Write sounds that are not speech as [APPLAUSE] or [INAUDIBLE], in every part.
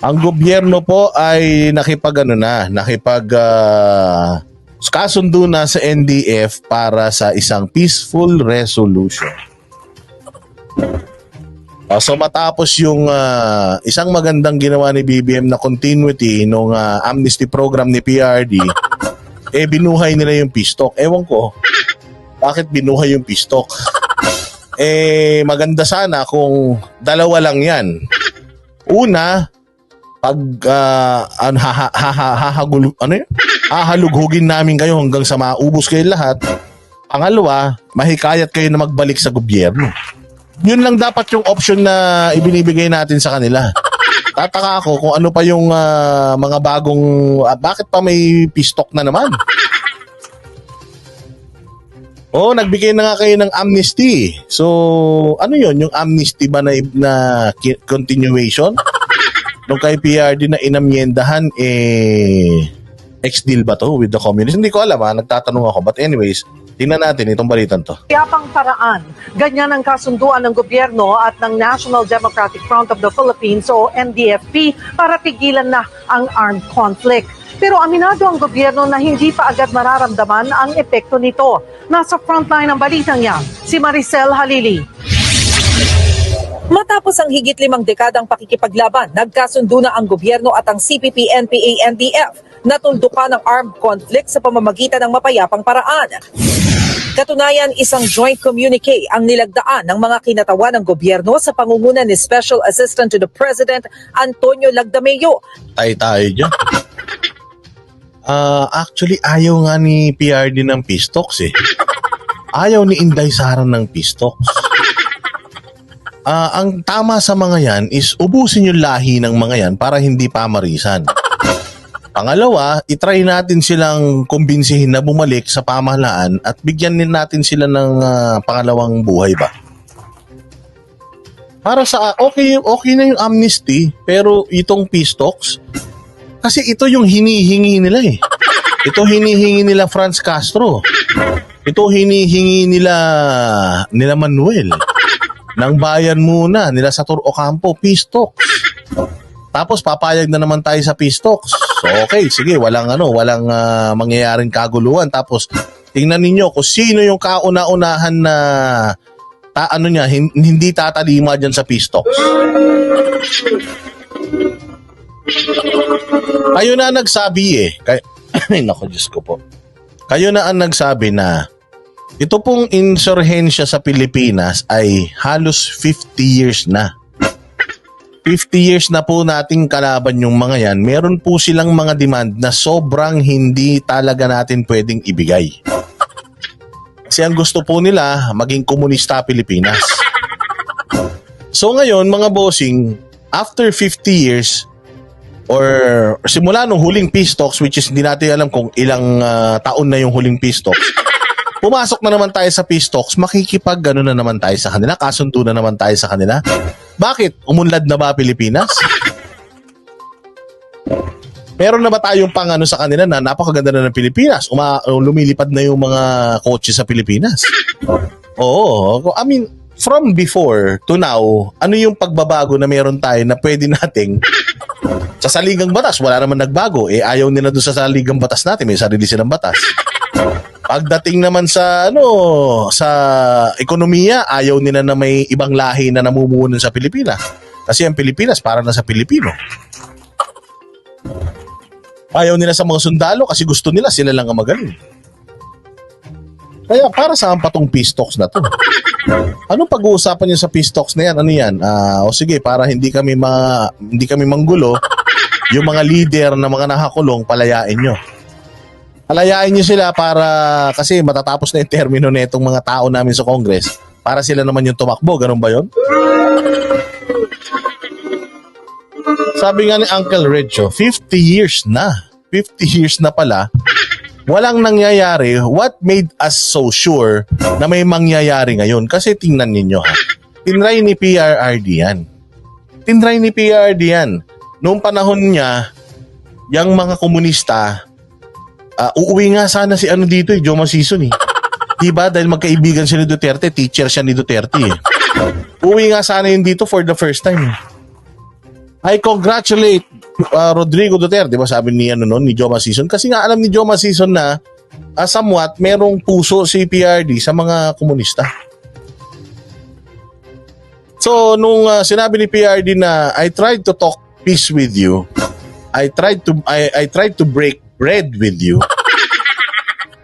Ang gobyerno po ay nakipag ano na, nakipag ah, kasundo na sa NDF para sa isang peaceful resolution. Ah, so matapos yung ah, isang magandang ginawa ni BBM na continuity nung ah, amnesty program ni PRD, eh binuhay nila yung pistok. Ewan ko, bakit binuhay yung pistok? Eh maganda sana kung dalawa lang yan. Una, pag ah, ano, haha, haha, hahagul- ano hahalughugin namin kayo hanggang sa maubos kayo lahat. Pangalawa, mahikayat kayo na magbalik sa gobyerno. Yun lang dapat yung option na ibinibigay natin sa kanila. Tataka ako kung ano pa yung ah, mga bagong, ah, bakit pa may pistok na naman? Oh, nagbigay na nga kayo ng amnesty. So, ano yun? Yung amnesty ba na, na continuation? Nung kay PRD na inamyendahan, eh, ex-deal ba to with the communists? Hindi ko alam ha, nagtatanong ako. But anyways, tingnan natin itong balitan to. Yapang paraan. Ganyan ang kasunduan ng gobyerno at ng National Democratic Front of the Philippines o NDFP para pigilan na ang armed conflict. Pero aminado ang gobyerno na hindi pa agad mararamdaman ang epekto nito. Nasa frontline ng balitang yan, si Maricel Halili. Matapos ang higit limang dekadang pakikipaglaban, nagkasundo na ang gobyerno at ang CPP, NPA, NDF na tuldukan ng armed conflict sa pamamagitan ng mapayapang paraan. Katunayan, isang joint communique ang nilagdaan ng mga kinatawan ng gobyerno sa pangunguna ni Special Assistant to the President Antonio Lagdameo Tayo tayo dyan. Ah, actually, ayaw nga ni PRD ng pistoks eh. Ayaw ni Inday Sara ng pistoks. Ah, ang tama sa mga yan is ubusin yung lahi ng mga yan para hindi pamarisan. [LAUGHS] Pangalawa, itry natin silang kumbinsihin na bumalik sa pamahalaan at bigyan din natin sila ng ah, pangalawang buhay ba. Para sa okay okay na yung amnesty pero itong pistoks kasi ito yung hinihingi nila eh. Ito hinihingi nila Franz Castro. Ito hinihingi nila nila Manuel. Nang bayan muna nila Satur Ocampo, Pistox. Tapos papayag na naman tayo sa Pistox. So okay, sige, walang ano, walang ah, mangyayaring kaguluhan. Tapos tingnan ninyo kung sino yung kauna-unahan na ta, ano niya, hin- hindi tatalima diyan sa Pistox. Kayo na nagsabi eh. Kay [COUGHS] Ay, nako, Diyos ko po. Kayo na ang nagsabi na ito pong insurhensya sa Pilipinas ay halos 50 years na. 50 years na po nating kalaban yung mga yan. Meron po silang mga demand na sobrang hindi talaga natin pwedeng ibigay. Kasi ang gusto po nila, maging komunista Pilipinas. So ngayon, mga bossing, after 50 years, or simula nung huling peace talks which is hindi natin alam kung ilang ah, taon na yung huling peace talks. Pumasok na naman tayo sa peace talks, makikipag gano na naman tayo sa kanila, kasundo na naman tayo sa kanila. Bakit? Umunlad na ba Pilipinas? Meron na ba tayong pang ano sa kanila na napakaganda na ng Pilipinas? Uma, lumilipad na yung mga kotse sa Pilipinas. Oo. I mean, from before to now, ano yung pagbabago na meron tayo na pwede nating sa saligang batas, wala naman nagbago. Eh, ayaw nila doon sa saligang batas natin. May sarili silang batas. Pagdating naman sa ano sa ekonomiya, ayaw nila na may ibang lahi na namumuno sa Pilipinas. Kasi ang Pilipinas para na sa Pilipino. Ayaw nila sa mga sundalo kasi gusto nila sila lang ang magaling. Kaya para saan pa tong peace talks na to? Anong pag-uusapan niyo sa peace talks na yan? Ano yan? Ah, o sige, para hindi kami ma, hindi kami manggulo, yung mga leader na mga nakakulong, palayain nyo. Palayain nyo sila para, kasi matatapos na yung termino na itong mga tao namin sa Congress, para sila naman yung tumakbo. Ganun ba yon? Sabi nga ni Uncle Recho, 50 years na. 50 years na pala. Walang nangyayari. What made us so sure na may mangyayari ngayon? Kasi tingnan ninyo ha. Tinry ni PRRD yan. Tinry ni PRRD yan. Noong panahon niya, yung mga komunista, ah, uuwi nga sana si ano dito eh, Joma Season eh. Diba? Dahil magkaibigan si ni Duterte, teacher siya ni Duterte eh. Uuwi nga sana yun dito for the first time. eh. I congratulate ah, Rodrigo Duterte, di ba sabi ni ano noon ni Joma Season kasi nga alam ni Joma Season na ah, somewhat merong puso si PRD sa mga komunista. So nung ah, sinabi ni PRD na I tried to talk peace with you, I tried to I, I tried to break bread with you.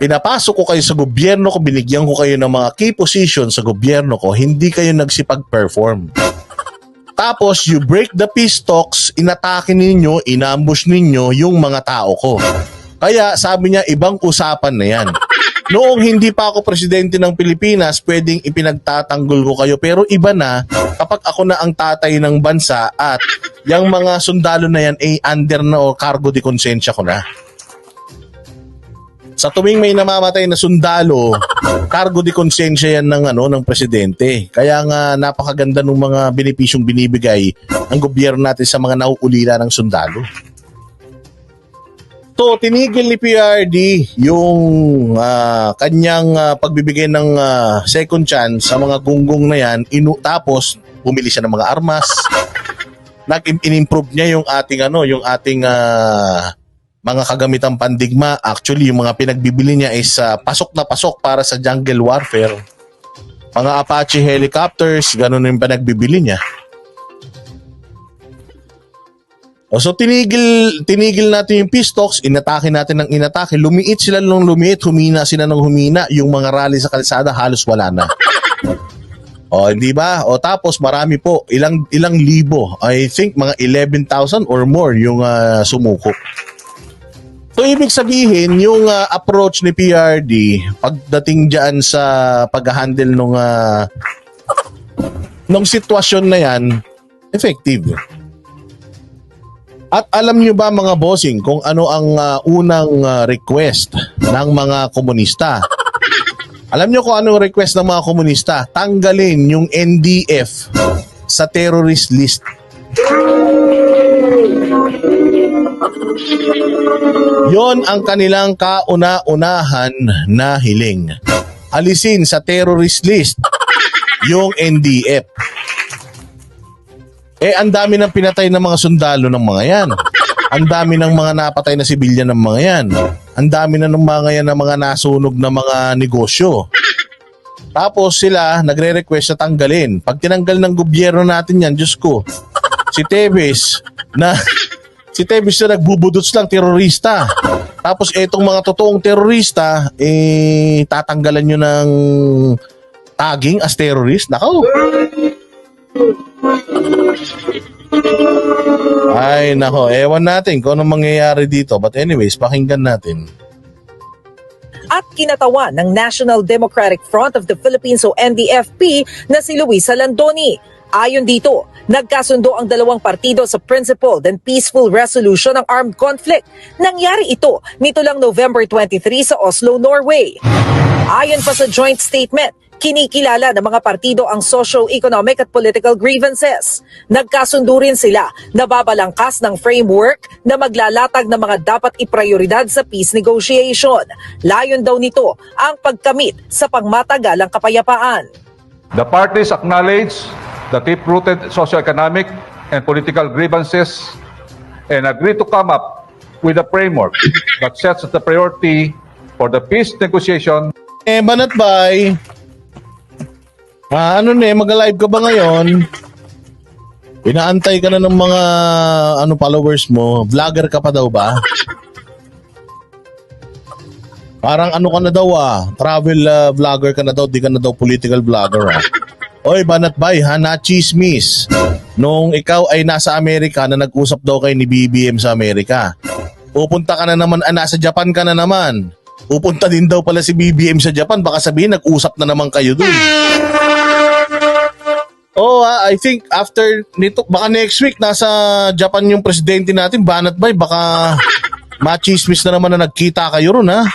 Pinapasok ko kayo sa gobyerno ko, binigyan ko kayo ng mga key position sa gobyerno ko, hindi kayo nagsipag-perform. Tapos, you break the peace talks, inatake ninyo, inambush ninyo yung mga tao ko. Kaya sabi niya, ibang usapan na yan. Noong hindi pa ako presidente ng Pilipinas, pwedeng ipinagtatanggol ko kayo. Pero iba na kapag ako na ang tatay ng bansa at yung mga sundalo na yan ay under na o cargo de konsensya ko na. Sa tuwing may namamatay na sundalo, cargo de konsensya yan ng ano ng presidente. Kaya nga napakaganda ng mga benepisyong binibigay ng gobyerno natin sa mga nauulila ng sundalo. To tinigil ni PRD yung ah, kanyang ah, pagbibigay ng ah, second chance sa mga gunggong na yan, inu- tapos bumili siya ng mga armas. Nag-improve niya yung ating ano, yung ating ah, mga kagamitang pandigma, actually yung mga pinagbibili niya is ah, pasok na pasok para sa jungle warfare. Mga Apache helicopters, ganun yung pinagbibili niya. O so tinigil tinigil natin yung peace talks, inatake natin ng inatake, lumiit sila ng lumiit, humina sila ng humina, yung mga rally sa kalsada halos wala na. O hindi ba? O tapos marami po, ilang ilang libo, I think mga 11,000 or more yung ah, sumuko. So ibig sabihin, yung ah, approach ni PRD pagdating diyan sa pag-handle nung ah, nung sitwasyon na yan, effective. At alam nyo ba mga bossing kung ano ang ah, unang ah, request ng mga komunista? Alam nyo kung anong request ng mga komunista? Tanggalin yung NDF sa terrorist list. Yon ang kanilang kauna-unahan na hiling. Alisin sa terrorist list yung NDF. Eh, ang dami ng pinatay ng mga sundalo ng mga yan. Ang dami ng mga napatay na sibilyan ng mga yan. Ang dami na ng mga yan ng mga nasunog na mga negosyo. Tapos sila nagre-request na tanggalin. Pag tinanggal ng gobyerno natin yan, Diyos ko, si Tevez na si Tevez na nagbubudots lang, terorista. Tapos etong mga totoong terorista, eh, tatanggalan nyo ng tagging as terrorist. Nakaw. Ay, nako. Ewan natin kung anong mangyayari dito. But anyways, pakinggan natin. at kinatawan ng National Democratic Front of the Philippines o NDFP na si Luisa Landoni. Ayon dito, nagkasundo ang dalawang partido sa principled and peaceful resolution ng armed conflict. Nangyari ito nito lang November 23 sa Oslo, Norway. Ayon pa sa joint statement, kinikilala ng mga partido ang socio-economic at political grievances. Nagkasundo rin sila na babalangkas ng framework na maglalatag ng mga dapat iprioridad sa peace negotiation. Layon daw nito ang pagkamit sa pangmatagalang kapayapaan. The parties acknowledge the deep-rooted socio-economic and political grievances and agree to come up with a framework that sets the priority for the peace negotiation Eh, Banat Bay, ah, ano ne, mag-live ka ba ngayon? Inaantay ka na ng mga ano followers mo. Vlogger ka pa daw ba? Parang ano ka na daw ah. Travel ah, vlogger ka na daw. Di ka na daw political vlogger ah. Oy, Banat Bay, ha, na chismis. Nung ikaw ay nasa Amerika na nag-usap daw kay ni BBM sa Amerika. Pupunta ka na naman, ah, nasa Japan ka na naman. Pupunta din daw pala si BBM sa Japan. Baka sabihin, nag-usap na naman kayo dun. Oh, ah, I think after nito, baka next week nasa Japan yung presidente natin, Banat Bay, baka machismis na naman na nagkita kayo ron, ha?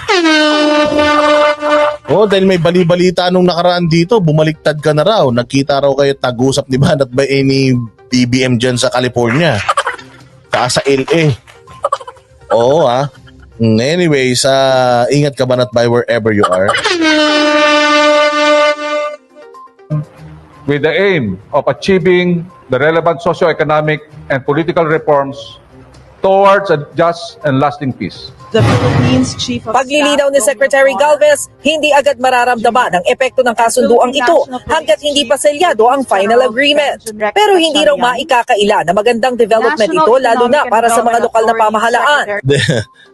Oh, dahil may bali-balita nung nakaraan dito, bumaliktad ka na raw. Nagkita raw kayo tag-usap ni Banat [LAUGHS] eh, ni BBM dyan sa California. Saka sa LA. Oo, ha? Mm, Anyways, ah, ingat ka Banat Bay wherever you are. with the aim of achieving the relevant socio-economic and political reforms towards a just and lasting peace. The Philippines Chief of Paglilinaw ni Secretary Galvez, hindi agad mararamdaman ang epekto ng kasunduang ito hanggat hindi pa selyado ang final agreement. Pero hindi raw maikakaila na magandang development ito lalo na para sa mga lokal na pamahalaan.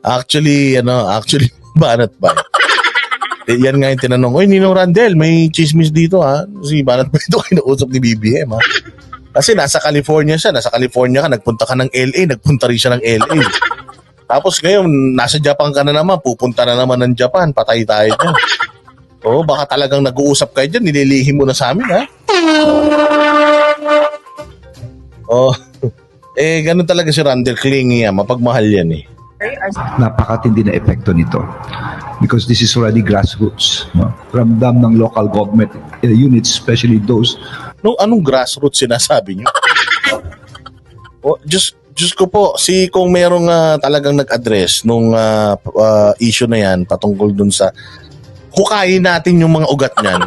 actually, ano, actually, [LAUGHS] banat ba? Eh, yan nga yung tinanong, Oy, Ninong Randel, may chismis dito ha. Si Banat ba ito [LAUGHS] kinausap ni BBM ha? Kasi nasa California siya, nasa California ka, nagpunta ka ng LA, nagpunta rin siya ng LA. Tapos ngayon, nasa Japan ka na naman, pupunta na naman ng Japan, patay tayo dyan. [LAUGHS] Oo, baka talagang nag-uusap kayo dyan, nililihim mo na sa amin ha? Oh, [LAUGHS] eh, ganun talaga si Randel, clingy yan, mapagmahal yan eh. napakatindi na epekto nito because this is already grassroots no? ramdam ng local government uh, units especially those Nung anong grassroots sinasabi nyo? [LAUGHS] o, just, just ko po, si kung merong ah, talagang nag-address nung p- ah, issue na yan patungkol dun sa hukayin natin yung mga ugat niyan.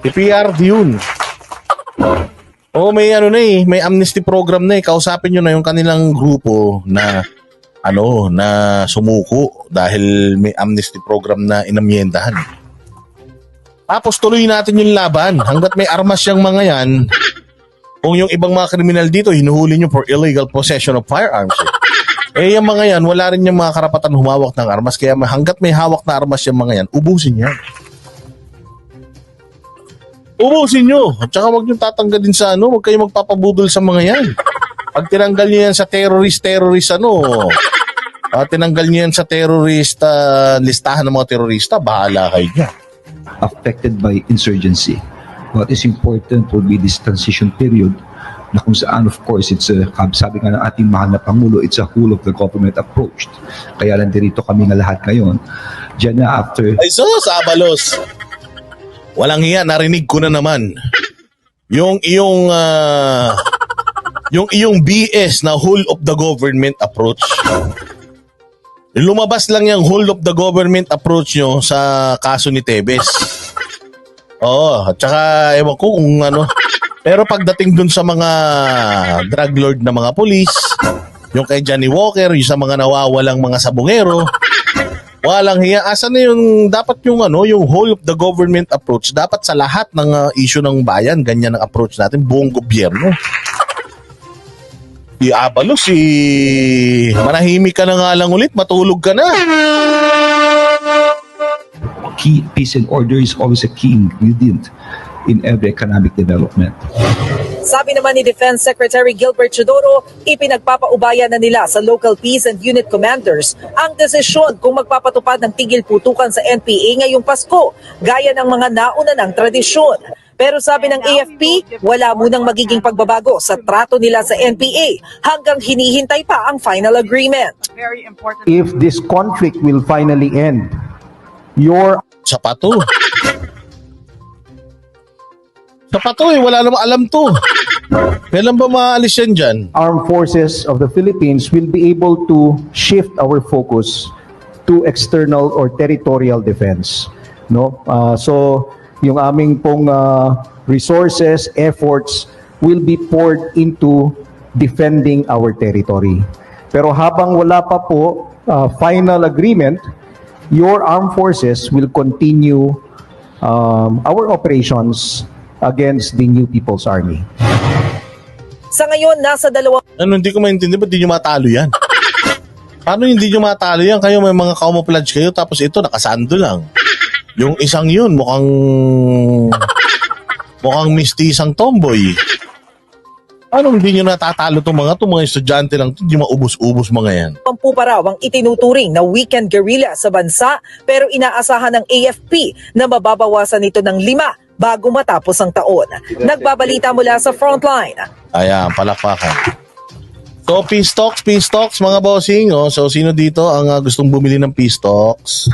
Si PRD yun. Oo, may ano na eh, may amnesty program na eh. Kausapin nyo na yung kanilang grupo na ano, na sumuko dahil may amnesty program na inamyendahan. Tapos tuloy natin yung laban hanggat may armas yung mga yan. Kung yung ibang mga kriminal dito, hinuhuli nyo for illegal possession of firearms. Eh, eh yung mga yan, wala rin yung mga karapatan humawak ng armas. Kaya hanggat may hawak na armas yung mga yan, ubusin yan. Ubusin nyo. At saka huwag nyo tatanggalin sa ano, huwag kayo magpapabudol sa mga yan. Pag tinanggal nyo yan sa terrorist, terrorist ano, ah, tinanggal nyo yan sa terrorist ah, listahan ng mga terorista, bahala kayo dyan. affected by insurgency what is important will be this transition period na kung saan of course it's a sabi nga ng ating mahal na Pangulo it's a whole of the government approach kaya nandito kami nga lahat ngayon Diyan na after Ay sus, Abalos. Walang hiya, narinig ko na naman. Yung iyong ah, yung iyong BS na whole of the government approach. Lumabas lang yung whole of the government approach nyo sa kaso ni Tebes. Oo, at saka ewan ko kung ano. Pero pagdating dun sa mga drug lord na mga polis, yung kay Johnny Walker, yung sa mga nawawalang mga sabungero, Walang hiya. Asa na yung dapat yung ano, yung whole of the government approach. Dapat sa lahat ng uh, issue ng bayan, ganyan ang approach natin, buong gobyerno. Si Abalo, si manahimik ka na nga lang ulit, matulog ka na. Key peace and order is always a key ingredient in every economic development Sabi naman ni Defense Secretary Gilbert Chodoro, ipinagpapaubayan na nila sa local peace and unit commanders ang desisyon kung magpapatupad ng tigil putukan sa NPA ngayong Pasko, gaya ng mga nauna ng tradisyon. Pero sabi ng AFP, wala munang magiging pagbabago sa trato nila sa NPA hanggang hinihintay pa ang final agreement. If this conflict will finally end, your Sapato. Sapato eh, wala namang alam to. Kailan ba maalis yan dyan? armed forces of the Philippines will be able to shift our focus to external or territorial defense. No? Uh, so, yung aming pong uh, resources, efforts will be poured into defending our territory. Pero habang wala pa po uh, final agreement, your armed forces will continue um, our operations against the New People's Army. Sa ngayon, nasa dalawang Ano, hindi ko maintindihan, ba't di nyo matalo yan? Paano hindi nyo matalo yan? Kayo may mga camouflage kayo, tapos ito, nakasando lang. Yung isang yun, mukhang... mukhang mistisang tomboy. Ano hindi nyo natatalo itong mga to mga estudyante lang hindi maubos-ubos mga yan. Pampu pa raw ang itinuturing na weekend guerrilla sa bansa pero inaasahan ng AFP na mababawasan ito ng lima bago matapos ang taon. Nagbabalita mula sa frontline. Ayan, palakpakan. So, peace talks, peace talks mga bossing. Oh. So, sino dito ang ah, gustong bumili ng peace talks?